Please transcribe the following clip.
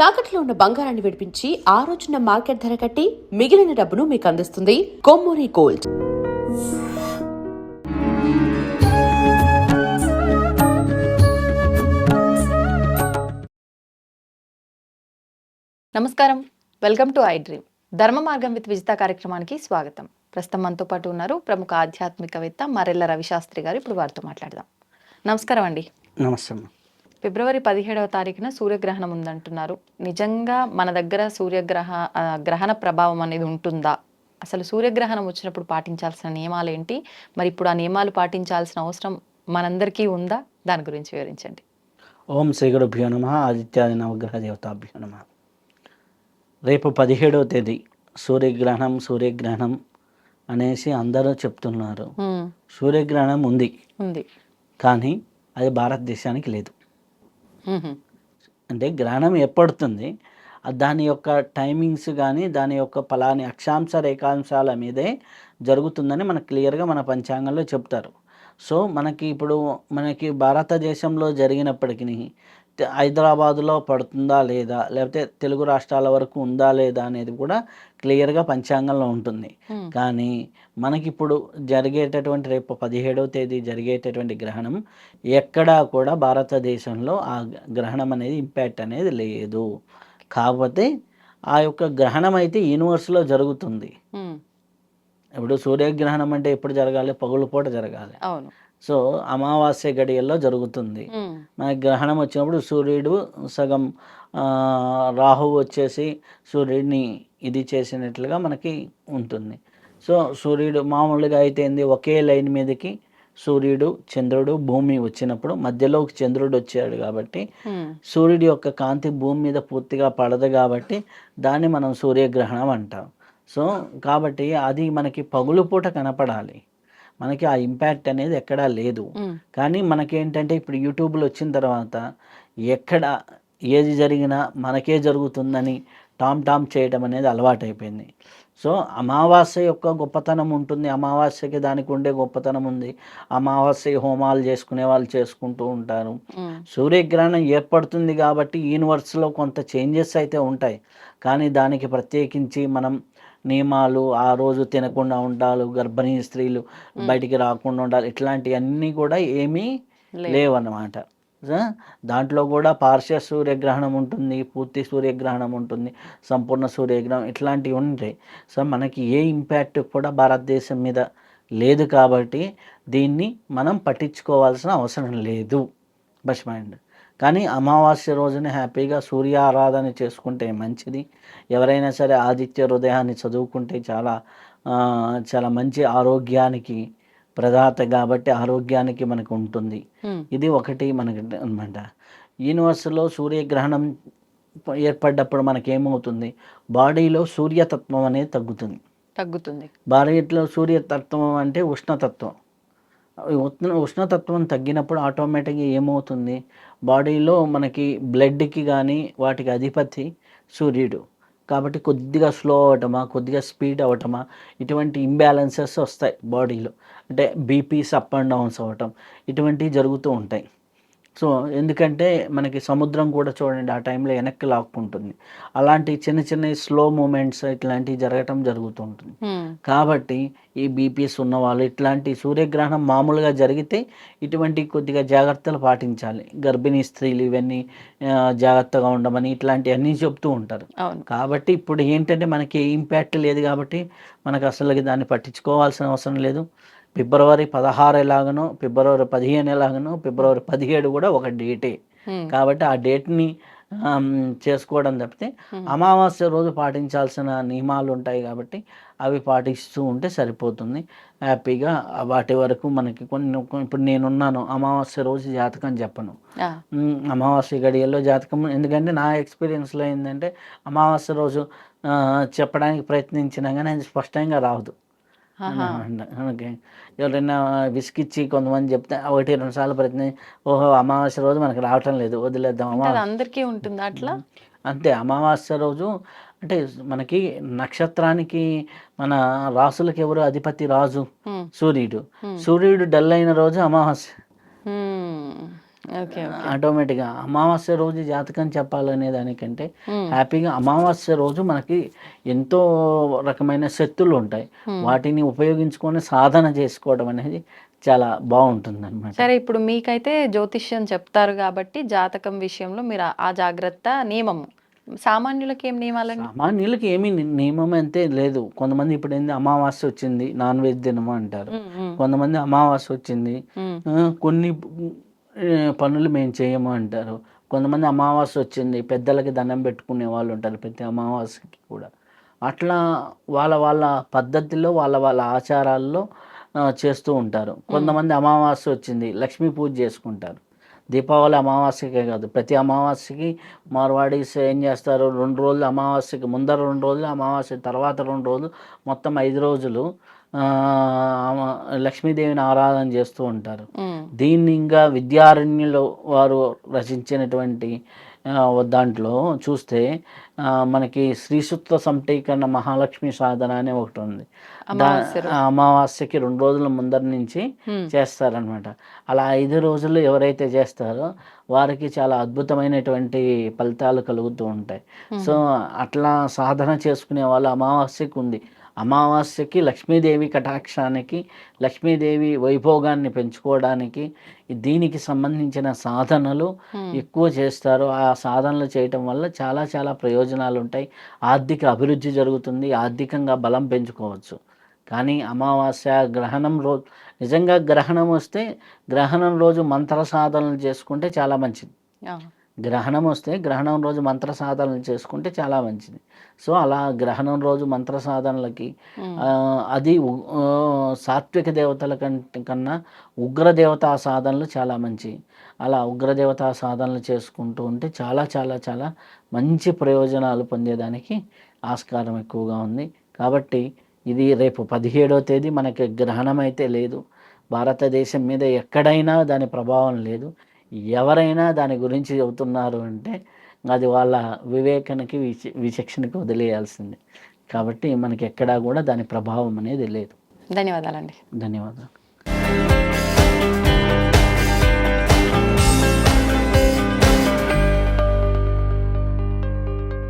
తాకట్లో ఉన్న బంగారాన్ని విడిపించి ఆ రోజున మార్కెట్ ధర కట్టి మిగిలిన డబ్బును మీకు అందిస్తుంది కొమ్మూరి గోల్డ్. నమస్కారం. Welcome to I dream. Dharma Margam with Vijitha కార్యక్రమానికి స్వాగతం. ప్రస్తుతం మనతో పాటు ఉన్నారు ప్రముఖ ఆధ్యాత్మికవేత్త మరెల్ల రవిశాస్త్రి గారు. ఇప్పుడు వారితో మాట్లాడదాం. నమస్కారం అండి. నమస్తే. ఫిబ్రవరి పదిహేడవ తారీఖున సూర్యగ్రహణం ఉందంటున్నారు. నిజంగా మన దగ్గర సూర్యగ్రహ గ్రహణ ప్రభావం అనేది ఉంటుందా? అసలు సూర్యగ్రహణం వచ్చినప్పుడు పాటించాల్సిన నియమాలు ఏంటి? మరి ఇప్పుడు ఆ నియమాలు పాటించాల్సిన అవసరం మనందరికీ ఉందా? దాని గురించి వివరించండి. ఓం శ్రీ గురుభ్యో నమ. ఆదిత్యాది నవగ్రహ దేవతాభ్యో నమ. రేపు పదిహేడవ తేదీ సూర్యగ్రహణం సూర్యగ్రహణం అనేసి అందరూ చెప్తున్నారు. సూర్యగ్రహణం ఉంది. ఉంది. కానీ అది భారతదేశానికి లేదు. అంటే గ్రహణం ఏర్పడుతుంది. దాని యొక్క టైమింగ్స్ కానీ దాని యొక్క ఫలాని అక్షాంశ రేఖాంశాల మీదే జరుగుతుందని మనకు క్లియర్గా మన పంచాంగంలో చెప్తారు. సో మనకి ఇప్పుడు మనకి భారతదేశంలో జరిగినప్పటికీ హైదరాబాదులో పడుతుందా లేదా లేకపోతే తెలుగు రాష్ట్రాల వరకు ఉందా లేదా అనేది కూడా క్లియర్గా పంచాంగంలో ఉంటుంది. కానీ మనకిప్పుడు జరిగేటటువంటి రేపు పదిహేడవ తేదీ జరిగేటటువంటి గ్రహణం ఎక్కడా కూడా భారతదేశంలో ఆ గ్రహణం అనేది ఇంపాక్ట్ అనేది లేదు. కాకపోతే ఆ యొక్క గ్రహణం అయితే యూనివర్స్లో జరుగుతుంది. ఇప్పుడు సూర్యగ్రహణం అంటే ఎప్పుడు జరగాలి? పగులు పూట జరగాలి. అవును. సో అమావాస్య గడియల్లో జరుగుతుంది. మనకి గ్రహణం వచ్చినప్పుడు సూర్యుడు సగం ఆ, రాహువు వచ్చేసి సూర్యుడిని ఇది చేసినట్లుగా మనకి ఉంటుంది. సో సూర్యుడు మామూలుగా అయితే ఏంది? ఒకే లైన్ మీదకి సూర్యుడు చంద్రుడు భూమి వచ్చినప్పుడు మధ్యలోకి చంద్రుడు వచ్చాడు కాబట్టి సూర్యుడి యొక్క కాంతి భూమి మీద పూర్తిగా పడదు కాబట్టి దాన్ని మనం సూర్యగ్రహణం అంటాం. సో కాబట్టి అది మనకి పగులు పూట కనపడాలి. మనకి ఆ ఇంపాక్ట్ అనేది ఎక్కడా లేదు. కానీ మనకేంటంటే ఇప్పుడు యూట్యూబ్లో వచ్చిన తర్వాత ఎక్కడ ఏది జరిగినా మనకే జరుగుతుందని టామ్ టామ్ చేయడం అనేది అలవాటైపోయింది. సో అమావాస్య యొక్క గొప్పతనం ఉంటుంది. అమావాస్యకి దానికి ఉండే గొప్పతనం ఉంది. అమావాస్య హోమాలు చేసుకునే వాళ్ళు చేసుకుంటూ ఉంటారు. సూర్యగ్రహణం ఏర్పడుతుంది కాబట్టి యూనివర్స్లో కొంత చేంజెస్ అయితే ఉంటాయి. కానీ దానికి ప్రత్యేకించి మనం నియమాలు ఆ రోజు తినకుండా ఉండాలి గర్భిణీ స్త్రీలు బయటికి రాకుండా ఉండాలి ఇట్లాంటివన్నీ కూడా ఏమీ. లేవన్నమాట. దాంట్లో కూడా పార్శ్వ సూర్యగ్రహణం ఉంటుంది పూర్తి సూర్యగ్రహణం ఉంటుంది సంపూర్ణ సూర్యగ్రహణం ఇట్లాంటివి ఉంటాయి సో మనకి ఏ ఇంపాక్ట్ కూడా భారతదేశం మీద లేదు కాబట్టి దీన్ని మనం పట్టించుకోవాల్సిన అవసరం లేదు. బస్ మైండ్ కానీ అమావాస్య రోజున హ్యాపీగా సూర్య ఆరాధన చేసుకుంటే మంచిది. ఎవరైనా సరే ఆదిత్య హృదయాన్ని చదువుకుంటే చాలా చాలా మంచి ఆరోగ్యానికి ప్రదాత కాబట్టి ఆరోగ్యానికి మనకు ఉంటుంది. ఇది ఒకటి మనకి అనమాట యూనివర్స్లో సూర్యగ్రహణం ఏర్పడ్డప్పుడు మనకేమవుతుంది? బాడీలో సూర్యతత్వం అనేది తగ్గుతుంది. తగ్గుతుంది. బాడీలో సూర్యతత్వం అంటే ఉష్ణతత్వం. ఉష్ణ ఉష్ణతత్వం తగ్గినప్పుడు ఆటోమేటిక్గా ఏమవుతుంది? బాడీలో మనకి బ్లడ్కి కానీ వాటికి అధిపతి సూర్యుడు. కాబట్టి కొద్దిగా స్లో అవటమా కొద్దిగా స్పీడ్ అవ్వటమా ఇటువంటి ఇంబ్యాలెన్సెస్ వస్తాయి బాడీలో అంటే బీపీస్ అప్ అండ్ డౌన్స్ అవ్వటం ఇటువంటివి జరుగుతూ ఉంటాయి. సో ఎందుకంటే మనకి సముద్రం కూడా చూడండి ఆ టైంలో వెనక్కి లాక్కుంటుంది. అలాంటి చిన్న చిన్న స్లో మూమెంట్స్ ఇట్లాంటివి జరగటం జరుగుతూ ఉంటుంది. ఉమ్, కాబట్టి ఈ బీపీఎస్ ఉన్న వాళ్ళు ఇట్లాంటి సూర్యగ్రహణం మామూలుగా జరిగితే ఇటువంటి కొద్దిగా జాగ్రత్తలు పాటించాలి. గర్భిణీ స్త్రీలు ఇవన్నీ జాగ్రత్తగా ఉండమని ఇట్లాంటివన్నీ చెప్తూ ఉంటారు. కాబట్టి ఇప్పుడు ఏంటంటే మనకి ఇంపాక్ట్ లేదు కాబట్టి మనకు అసలు దాన్ని పట్టించుకోవాల్సిన అవసరం లేదు. ఫిబ్రవరి పదహారు ఎలాగనో ఫిబ్రవరి పదిహేను ఎలాగనో ఫిబ్రవరి పదిహేడు కూడా ఒక డేటే. కాబట్టి ఆ డేట్ని చేసుకోవడం తప్పితే. అమావాస్య రోజు పాటించాల్సిన నియమాలు ఉంటాయి కాబట్టి అవి పాటిస్తూ ఉంటే సరిపోతుంది. హ్యాపీగా వాటి వరకు మనకి కొన్ని ఇప్పుడు నేనున్నాను అమావాస్య రోజు జాతకం చెప్పను. అమావాస్య గడియల్లో జాతకం ఎందుకంటే నా ఎక్స్పీరియన్స్లో ఏంటంటే అమావాస్య రోజు చెప్పడానికి ప్రయత్నించినా కానీ అది స్పష్టంగా రాదు. ఎవరైనా విసిగిచ్చి కొంతమంది చెప్తే ఒకటి రెండు సార్లు ప్రయత్నం ఓహో అమావాస్య రోజు మనకు రావటం లేదు వదిలేద్దాం అమావాస్య అందరికీ ఉంటుందా అట్లా? అంతే అమావాస్య రోజు అంటే మనకి నక్షత్రానికి మన రాసులకు ఎవరు అధిపతి రాజు? సూర్యుడు. సూర్యుడు డల్ అయిన రోజు అమావాస్య. ఆటోమేటిక్గా అమావాస్య రోజు జాతకం చెప్పాలనే దానికంటే. హ్యాపీగా అమావాస్య రోజు మనకి ఎంతో రకమైన శక్తులు ఉంటాయి. వాటిని ఉపయోగించుకొని సాధన చేసుకోవడం అనేది చాలా బాగుంటుంది అనమాట సరే ఇప్పుడు మీకైతే జ్యోతిష్యం చెప్తారు కాబట్టి జాతకం విషయంలో మీరు ఆ- జాగ్రత్త నియమము సామాన్యులకి ఏం నియమాలండి? సామాన్యులకి ఏమీ నియమం అంతే లేదు. కొంతమంది ఇప్పుడు ఏంది అమావాస్య వచ్చింది నాన్ వెజ్ తినము అంటారు. కొంతమంది అమావాస్య వచ్చింది కొన్ని పనులు మేము చేయము అంటారు. కొంతమంది అమావాస్య వచ్చింది పెద్దలకి దండం పెట్టుకునే వాళ్ళు ఉంటారు ప్రతి అమావాస్యకి కూడా. అట్లా వాళ్ళ వాళ్ళ పద్ధతిలో వాళ్ళ వాళ్ళ ఆచారాల్లో చేస్తూ ఉంటారు. కొంతమంది అమావాస్య వచ్చింది లక్ష్మీ పూజ చేసుకుంటారు. దీపావళి అమావాస్యకే కాదు ప్రతి అమావాస్యకి మార్వాడీస్ ఏం చేస్తారు? రెండు రోజులు అమావాస్యకి ముందర రెండు రోజులు అమావాస్య తర్వాత రెండు రోజులు మొత్తం ఐదు రోజులు లక్ష్మీదేవిని ఆరాధన చేస్తూ ఉంటారు. దీన్ని ఇంకా విద్యారణ్యులు వారు రచించినటువంటి దాంట్లో చూస్తే మనకి శ్రీసూత్ర సంటీకరణ మహాలక్ష్మి సాధన అని ఒకటి ఉంది. అమావాస్యకి రెండు రోజుల ముందర నుంచి చేస్తారనమాట అలా ఐదు రోజులు ఎవరైతే చేస్తారో వారికి చాలా అద్భుతమైనటువంటి ఫలితాలు కలుగుతూ ఉంటాయి. సో అట్లా సాధన చేసుకునే వాళ్ళు అమావాస్యకి ఉంది అమావాస్యకి లక్ష్మీదేవి కటాక్షానికి లక్ష్మీదేవి వైభోగాన్ని పెంచుకోవడానికి దీనికి సంబంధించిన సాధనలు ఎక్కువ చేస్తారు. ఆ సాధనలు చేయటం వల్ల చాలా చాలా ప్రయోజనాలు ఉంటాయి. ఆర్థిక అభివృద్ధి జరుగుతుంది. ఆర్థికంగా బలం పెంచుకోవచ్చు. కానీ అమావాస్య గ్రహణం రోజు నిజంగా గ్రహణం వస్తే గ్రహణం రోజు మంత్ర సాధనలు చేసుకుంటే చాలా మంచిది. గ్రహణం వస్తే గ్రహణం రోజు మంత్ర సాధనలు చేసుకుంటే చాలా మంచిది. సో అలా గ్రహణం రోజు మంత్ర సాధనలకి అది సాత్విక దేవతల కంటే కన్నా ఉగ్ర దేవతా సాధనలు చాలా మంచివి అలా ఉగ్ర దేవతా సాధనలు చేసుకుంటూ ఉంటే చాలా చాలా చాలా మంచి ప్రయోజనాలు పొందేదానికి ఆస్కారం ఎక్కువగా ఉంది. కాబట్టి ఇది రేపు పదిహేడవ తేదీ మనకి గ్రహణం అయితే లేదు. భారతదేశం మీద ఎక్కడైనా దాని ప్రభావం లేదు. ఎవరైనా దాని గురించి చెబుతున్నారు అంటే అది వాళ్ళ వివేకానికి విచ విచక్షణకి వదిలేయాల్సిందే. కాబట్టి మనకి ఎక్కడా కూడా దాని ప్రభావం అనేది లేదు. ధన్యవాదాలండి. ధన్యవాదాలు.